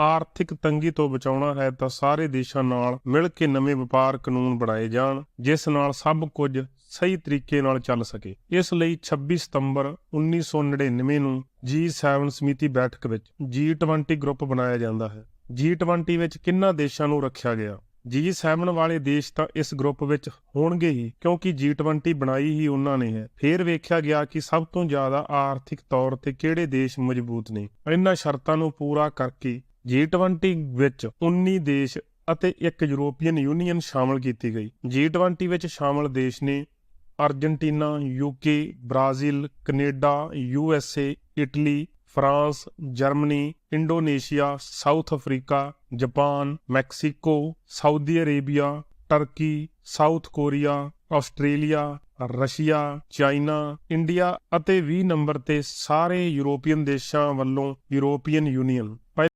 ਆਰਥਿਕ ਤੰਗੀ ਤੋਂ ਬਚਾਉਣਾ ਹੈ ਤਾਂ ਸਾਰੇ ਦੇਸ਼ਾਂ ਨਾਲ ਮਿਲ ਕੇ ਨਵੇਂ ਵਪਾਰ ਕਾਨੂੰਨ ਬਣਾਏ ਜਾਣ, ਜਿਸ ਨਾਲ ਸਭ ਕੁਝ ਸਹੀ ਤਰੀਕੇ ਨਾਲ ਚੱਲ ਸਕੇ। ਇਸ ਲਈ 26 ਸਤੰਬਰ 1999 ਨੂੰ G7 ਸਮਿਤੀ ਬੈਠਕ ਵਿੱਚ G20 ਗਰੁੱਪ ਬਣਾਇਆ ਜਾਂਦਾ ਹੈ। G20 ਵਿੱਚ ਕਿੰਨਾ ਦੇਸ਼ਾਂ ਨੂੰ ਰੱਖਿਆ ਗਿਆ? G7 ਵਾਲੇ ਦੇਸ਼ ਤਾਂ ਇਸ ਗਰੁੱਪ ਵਿੱਚ ਹੋਣਗੇ ਹੀ, ਕਿਉਂਕਿ G20 ਬਣਾਈ ਹੀ ਉਹਨਾਂ ਨੇ ਹੈ। ਫਿਰ ਵੇਖਿਆ ਗਿਆ ਕਿ ਸਭ ਤੋਂ ਜ਼ਿਆਦਾ ਆਰਥਿਕ ਤੌਰ ਤੇ ਕਿਹੜੇ ਦੇਸ਼ ਮਜ਼ਬੂਤ ਨੇ। ਇਹਨਾਂ ਸ਼ਰਤਾਂ ਨੂੰ ਪੂਰਾ ਕਰਕੇ G20 ਵਿੱਚ 19 ਦੇਸ਼ ਅਤੇ ਇੱਕ ਯੂਰੋਪੀਅਨ ਯੂਨੀਅਨ ਸ਼ਾਮਲ ਕੀਤੀ ਗਈ। G20 ਵਿੱਚ ਸ਼ਾਮਲ ਦੇਸ਼ ਨੇ Argentina UK Brazil, Canada USA Italy, France, Germany, Indonesia, South Africa, Japan, Mexico, Saudi Arabia, Turkey, South Korea, Australia, Russia, China, India ਅਤੇ 20 ਨੰਬਰ ਤੇ ਸਾਰੇ ਯੂਰੋਪੀਅਨ ਦੇਸ਼ਾਂ ਵੱਲੋਂ ਯੂਰੋਪੀਅਨ ਯੂਨੀਅਨ।